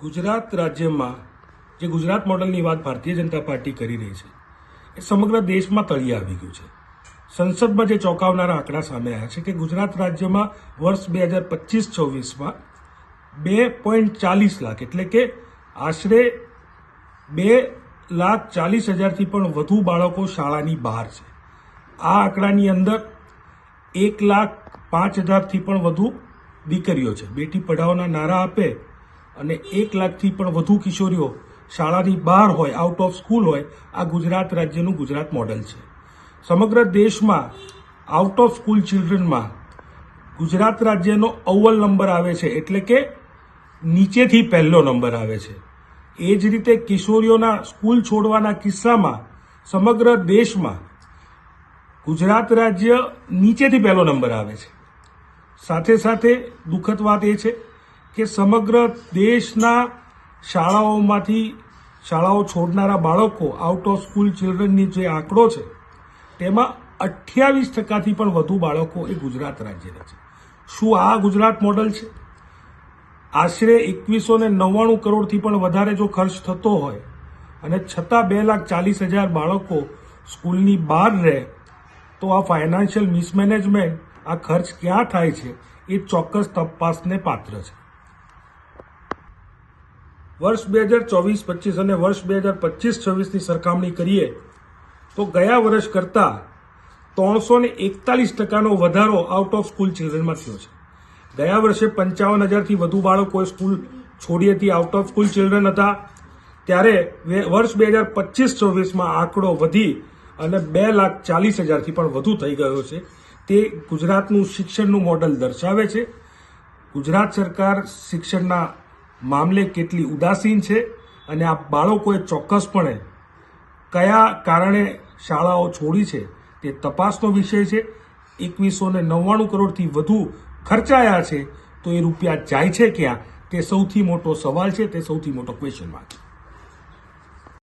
ગુજરાત રાજ્યમાં જે ગુજરાત મોડલની વાત ભારતીય જનતા પાર્ટી કરી રહી છે, એ સમગ્ર દેશમાં તળિયે આવી ગયું છે. સંસદમાં જે ચોંકાવનારા આંકડા સામે આવ્યા છે કે ગુજરાત રાજ્યમાં વર્ષ બે હજાર પચીસ છવ્વીસમાં બે પોઈન્ટ ચાલીસ લાખ, એટલે કે આશરે બે લાખ ચાલીસ હજારથી પણ વધુ બાળકો શાળાની બહાર છે. આ આંકડાની અંદર એક લાખ પાંચ હજારથી પણ વધુ દીકરીઓ છે. બેટી પઢાઓના નારા આપે અને એક લાખથી પણ વધુ કિશોરીઓ શાળાની બહાર હોય આઉટ ઓફ સ્કૂલ હોય, આ ગુજરાત રાજ્યનું ગુજરાત મોડેલ છે. સમગ્ર દેશમાં આઉટ ઓફ સ્કૂલ ચિલ્ડ્રનમાં ગુજરાત રાજ્યનો અવ્વલ નંબર આવે છે, એટલે કે નીચેથી પહેલો નંબર આવે છે. એ જ રીતે કિશોરીઓના સ્કૂલ છોડવાના કિસ્સામાં સમગ્ર દેશમાં ગુજરાત રાજ્ય નીચેથી પહેલો નંબર આવે છે. સાથે સાથે દુઃખદ વાત એ છે કે સમગ્ર દેશના શાળાઓમાંથી શાળાઓ છોડનારા બાળકો આઉટ ઓફ સ્કૂલ ચિલ્ડ્રનની જે આંકડો છે, તેમાં અઠ્યાવીસ ટકાથી પણ વધુ બાળકો એ ગુજરાત રાજ્યના છે. શું આ ગુજરાત મોડલ છે? આશરે એકવીસો ને નવ્વાણું કરોડથી પણ વધારે જો ખર્ચ થતો હોય અને છતાં બે લાખ ચાલીસ હજાર બાળકો સ્કૂલની બહાર રહે, તો આ ફાઇનાન્શિયલ મિસમેનેજમેન્ટ આ ખર્ચ ક્યાં થાય છે, એ ચોક્કસ તપાસને પાત્ર છે. વર્ષ બે હજાર ચોવીસ, પચીસ અને વર્ષ બે હજાર પચીસ છવ્વીસની સરખામણી કરીએ, તો ગયા વર્ષ કરતાં ત્રણસો ને એકતાલીસ ટકાનો વધારો આઉટ ઓફ સ્કૂલ ચિલ્ડ્રનમાં થયો છે. ગયા વર્ષે પંચાવન હજારથી વધુ બાળકોએ સ્કૂલ છોડી હતી આઉટ ઓફ સ્કૂલ ચિલ્ડ્રન હતા. ત્યારે વર્ષ બે હજાર પચીસ છવ્વીસમાં આંકડો વધી અને બે લાખ ચાલીસ હજારથી પણ વધુ થઈ ગયો છે. તે ગુજરાતનું શિક્ષણનું મોડલ દર્શાવે છે. ગુજરાત સરકાર શિક્ષણના મામલે કેટલી ઉદાસીન છે અને આ બાળકોએ ચોક્કસપણે કયા કારણે શાળાઓ છોડી છે તે તપાસનો વિષય છે. એકવીસો ને નવ્વાણું કરોડથી વધુ ખર્ચાયા છે. તો એ રૂપિયા જાય છે ક્યાં? તે સૌથી મોટો સવાલ છે, તે સૌથી મોટો ક્વેશ્ચન માર્ક